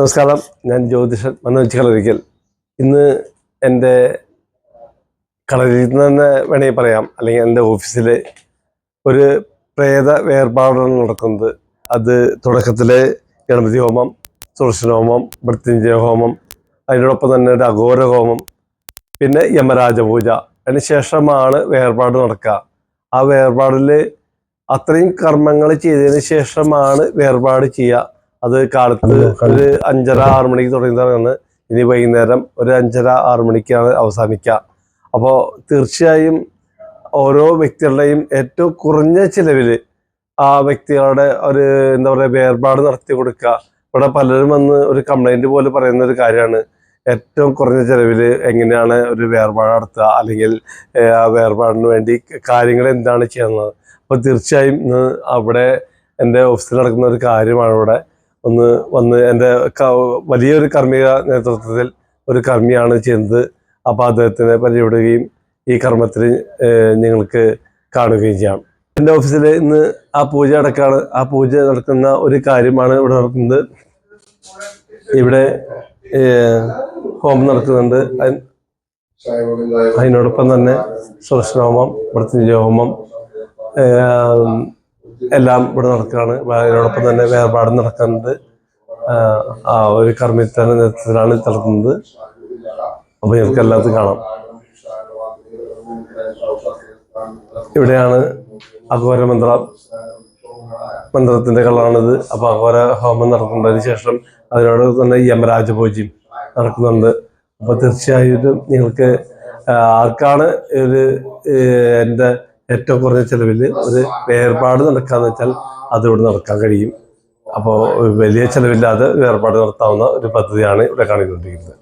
നമസ്കാരം. ഞാൻ ജ്യോതിഷൻ മനോജ് കളരിക്കൽ ഇന്ന് എന്റെ കളരിയിൽ നിന്ന് തന്നെ വേണമെങ്കിൽ പറയാം. അല്ലെങ്കിൽ എന്റെ ഓഫീസിൽ ഒരു പ്രേത വേർപാടാണ് നടക്കുന്നത്. അത് തുടക്കത്തിൽ ഗണപതി ഹോമം ഹോമം മൃത്യുഞ്ജയ ഹോമം അതിനോടൊപ്പം തന്നെ ഒരു അഘോര ഹോമം പിന്നെ യമരാജപൂജ. അതിന് ശേഷമാണ് വേർപാട് നടക്കുക. ആ വേർപാടിൽ അത്രയും കർമ്മങ്ങൾ ചെയ്തതിന് ശേഷമാണ് വേർപാട് ചെയ്യുക. അത് കാലത്ത് ഒരു അഞ്ചര ആറ് മണിക്ക് തുടങ്ങിയതാണ്. ഇനി വൈകുന്നേരം ഒരു അഞ്ചര ആറ് മണിക്കാണ് അവസാനിക്കുക. അപ്പോൾ തീർച്ചയായും ഓരോ വ്യക്തികളുടെയും ഏറ്റവും കുറഞ്ഞ ചിലവിൽ ആ വ്യക്തികളുടെ ഒരു എന്താ പറയുക വേർപാട് നടത്തി കൊടുക്കുക. ഇവിടെ പലരും വന്ന് ഒരു കംപ്ലൈന്റ് പോലെ പറയുന്ന ഒരു കാര്യമാണ്. ഏറ്റവും കുറഞ്ഞ ചിലവിൽ എങ്ങനെയാണ് ഒരു വേർപാട് നടത്തുക? അല്ലെങ്കിൽ ആ വേർപാടിന് വേണ്ടി കാര്യങ്ങൾ എന്താണ് ചെയ്യുന്നത്? അപ്പോൾ തീർച്ചയായും ഇന്ന് അവിടെ എന്റെ ഓഫീസിൽ നടക്കുന്ന ഒരു കാര്യമാണ് ഇവിടെ. ഒന്ന് വന്ന് എന്റെ വലിയൊരു കർമ്മിക നേതൃത്വത്തിൽ ഒരു കർമ്മിയാണ് ചെയ്യുന്നത് അപ്പോൾ അദ്ദേഹത്തിനെ പരിചയപ്പെടുകയും ഈ കർമ്മത്തിൽ ഞങ്ങൾക്ക് കാണുകയും ചെയ്യാം. എന്റെ ഓഫീസിൽ ഇന്ന് ആ പൂജ അടക്കാണ് ആ പൂജ നടക്കുന്ന ഒരു കാര്യമാണ് ഇവിടെ നടക്കുന്നത്. ഇവിടെ ഹോമം നടക്കുന്നുണ്ട്. അതിനോടൊപ്പം തന്നെ മൃത്യുഞ്ജയ ഹോമം ഏഹ്, എല്ലാം ഇവിടെ നടക്കുകയാണ്. അതിനോടൊപ്പം തന്നെ വേർപാട് നടക്കുന്നുണ്ട് ആഹ്, ആ ഒരു കർമ്മിത്തന നേതൃത്വത്തിലാണ് നടത്തുന്നത്. അപ്പൊ ഞങ്ങൾക്ക് എല്ലാത്തും കാണാം. ഇവിടെയാണ് അഘോര മന്ത്ര മന്ത്രത്തിന്റെ കളറാണിത് അപ്പൊ അഘോര ഹോമം നടക്കുന്നതിന് ശേഷം അതിനോട് തന്നെ യമരാജ പൂജയും നടക്കുന്നുണ്ട്. അപ്പൊ തീർച്ചയായിട്ടും നിങ്ങൾക്ക് ആർക്കാണ് ഒരു എന്റെ ഏറ്റവും കുറഞ്ഞ ചെലവിൽ ഒരു വേർപാട് നടക്കാന്ന് വെച്ചാൽ അതിലൂടെ നടക്കാൻ കഴിയും. അപ്പോൾ വലിയ ചെലവില്ലാതെ വേർപാട് നടത്താവുന്ന ഒരു പദ്ധതിയാണ് ഇവിടെ കാണിക്കൊണ്ടിരിക്കുന്നത്.